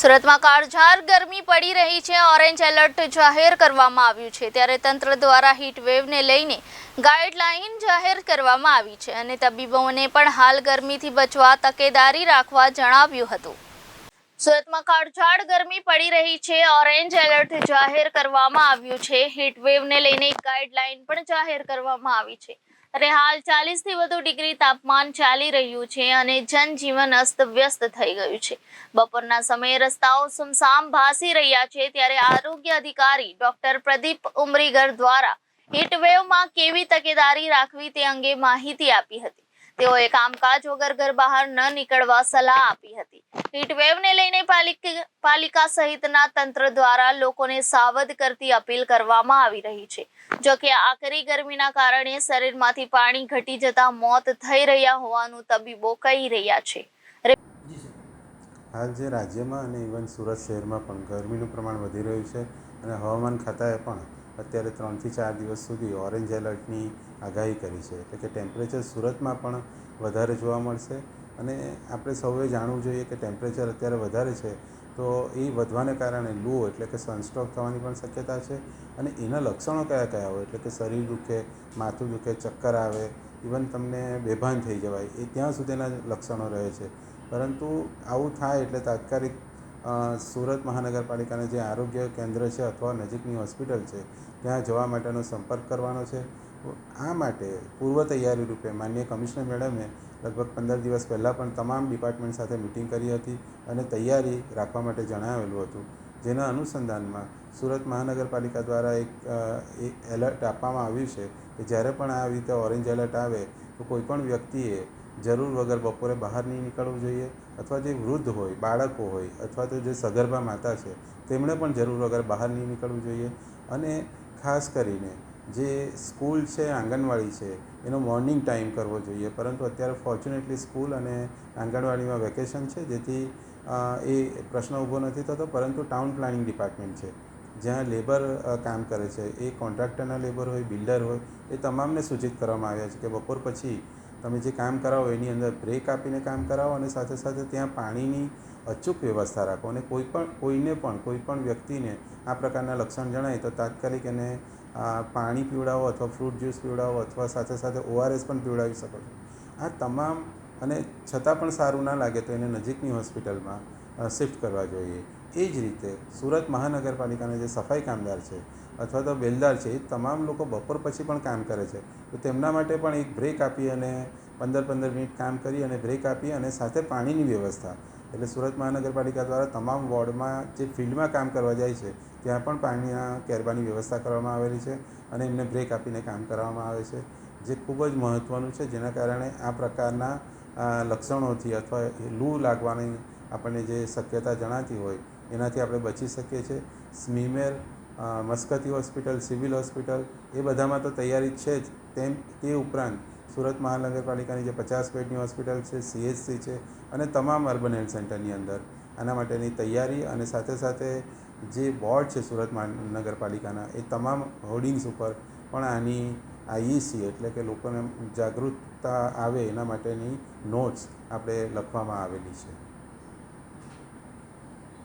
સુરતમાં કાળઝાર ગરમી પડી રહી છે. ઓરેન્જ એલર્ટ જાહેર કરવામાં આવ્યું છે. ત્યારે તંત્ર દ્વારા હીટ વેવને લઈને ગાઈડલાઈન જાહેર કરવામાં આવી છે અને તબીબોને પણ હાલ ગરમીથી બચવા તકેદારી રાખવા જણાવ્યું હતું. સુરતમાં કાળઝાળ ગરમી પડી રહી છે. ઓરેન્જ એલર્ટ જાહેર કરવામાં આવ્યું છે. હીટ વેવને લઈને ગાઈડલાઇન પણ જાહેર કરવામાં આવી છે. અને હાલ ચાલીસથી વધુ ડિગ્રી તાપમાન ચાલી રહ્યું છે અને જનજીવન અસ્તવ્યસ્ત થઈ ગયું છે. બપોરના સમયે રસ્તાઓ સુમસામ ભાસી રહ્યા છે ત્યારે આરોગ્ય અધિકારી ડોક્ટર પ્રદીપ ઉમરીગર દ્વારા હીટવેવમાં કેવી તકેદારી રાખવી તે અંગે માહિતી આપી હતી. તેઓએ કામકાજ વગર ઘર બહાર ન નીકળવા સલાહ આપી હતી. હીટ વેવને લઈને પાલિક- સહિતના તંત્ર દ્વારા લોકોને સાવધ કરતી અપીલ કરવામાં આવી રહી છે. જો કે આકરી ગરમીના કારણે શરીરમાંથી પાણી ઘટી જતા મોત થઈ રહ્યા હોવાનું તબીબો કહી રહ્યા છે. હાલ જે રાજ્યમાં અને ઇવન સુરત શહેરમાં પણ ગરમીનું પ્રમાણ વધી રહ્યું છે અને હવામાન ખાતાએ પણ અત્યારે ત્રણથી ચાર દિવસ સુધી ઓરેન્જ એલર્ટની આગાહી કરી છે. એટલે કે ટેમ્પરેચર સુરતમાં પણ વધારે જોવા મળશે. અને આપણે સૌએ જાણવું જોઈએ કે ટેમ્પરેચર અત્યારે વધારે છે, તો એ વધવાને કારણે લૂ એટલે કે સનસ્ટ્રોક થવાની પણ શક્યતા છે. અને એના લક્ષણો કયા કયા હોય? એટલે કે શરીર દુખે, માથું દુખે, ચક્કર આવે ઇવન તમને બેભાન થઈ જવાય, એ ત્યાં સુધીના લક્ષણો રહે છે. પરંતુ આવું થાય એટલે તાત્કાલિક સુરત મહાનગરપાલિકાના જે આરોગ્ય કેન્દ્ર છે અથવા નજીકની હોસ્પિટલ છે, ત્યાં જવા માટેનો સંપર્ક કરવાનો છે. આ માટે પૂર્વ તૈયારી રૂપે માનનીય કમિશનર મેડમે લગભગ પંદર દિવસ પહેલાં પણ તમામ ડિપાર્ટમેન્ટ સાથે મિટિંગ કરી હતી અને તૈયારી રાખવા માટે જણાવેલું હતું. જેના અનુસંધાનમાં સુરત મહાનગરપાલિકા દ્વારા એક એલર્ટ આપવામાં આવ્યું છે કે જ્યારે પણ આ રીતે ઓરેન્જ એલર્ટ આવે તો કોઈપણ વ્યક્તિએ જરૂર વગર બપોરે બહાર નહીં નીકળવું જોઈએ અથવા જે વૃદ્ધ હોય, બાળકો હોય અથવા તો જે સગર્ભા માતા છે, તેમણે પણ જરૂર વગર બહાર નહીં નીકળવું જોઈએ. અને ખાસ કરીને જે સ્કૂલ છે, આંગણવાડી છે, એનો મોર્નિંગ ટાઈમ કરવો જોઈએ. પરંતુ અત્યારે ફોર્ચ્યુનેટલી સ્કૂલ અને આંગણવાડીમાં વેકેશન છે, જેથી એ પ્રશ્ન ઊભો નથી થતો. પરંતુ ટાઉન પ્લાનિંગ ડિપાર્ટમેન્ટ છે, જ્યાં લેબર કામ કરે છે. એ કોન્ટ્રાક્ટરના લેબર હોય, બિલ્ડર હોય, એ તમામને સૂચિત કરવામાં આવ્યા છે કે બપોર પછી તમે જે કામ કરાવો એની અંદર બ્રેક આપીને કામ કરાવો અને સાથે સાથે ત્યાં પાણીની અચૂક વ્યવસ્થા રાખો. અને કોઈ પણ, કોઈને પણ, કોઈ પણ વ્યક્તિને આ પ્રકારના લક્ષણ જણાય તો તાત્કાલિક એને પાણી પીવડાવો અથવા ફ્રૂટ જ્યુસ પીવડાવો અથવા સાથે સાથે ઓઆરએસ પણ પીવડાવી શકો છો. આ તમામ, અને છતાં પણ સારું ના લાગે તો એને નજીકની હોસ્પિટલમાં શિફ્ટ કરવા જોઈએ. એ જ રીતે સુરત મહાનગરપાલિકાના જે સફાઈ કામદાર છે અથવા તો બેલદાર છે, એ તમામ લોકો બપોર પછી પણ કામ કરે છે. તો તેમના માટે પણ એક બ્રેક આપી અને પંદર પંદર મિનિટ કામ કરી અને બ્રેક આપી અને સાથે પાણીની વ્યવસ્થા. એટલે સુરત મહાનગરપાલિકા દ્વારા તમામ વોર્ડમાં જે ફિલ્ડમાં કામ કરવા જાય છે, ત્યાં પણ પાણીના કેરબાની વ્યવસ્થા કરવામાં આવેલી છે અને એમને બ્રેક આપીને કામ કરવામાં આવે છે. જે ખૂબ જ મહત્ત્વનું છે, જેના કારણે આ પ્રકારના લક્ષણોથી અથવા લૂ લાગવાની આપણને જે શક્યતા જણાતી હોય, એનાથી આપણે બચી શકીએ છીએ. SMIMER Maskati hospital, civil hospital, એ બધામાં તો તૈયારી છે જ. તેમ, તે ઉપરાંત સુરત મહાનગરપાલિકાની જે પચાસ બેડની હોસ્પિટલ છે સીએચસી છે અને તમામ અર્બન હેલ્થ સેન્ટરની અંદર. આના માટેની તૈયારી અને સાથે સાથે જે બોર્ડ છે સુરત મહાનગરપાલિકાના, એ તમામ હોર્ડિંગ્સ ઉપર પણ આની આઈઈસી એટલે કે લોકોને જાગૃતતા આવે એના માટેની નોટ્સ આપણે લખવામાં આવેલી છે.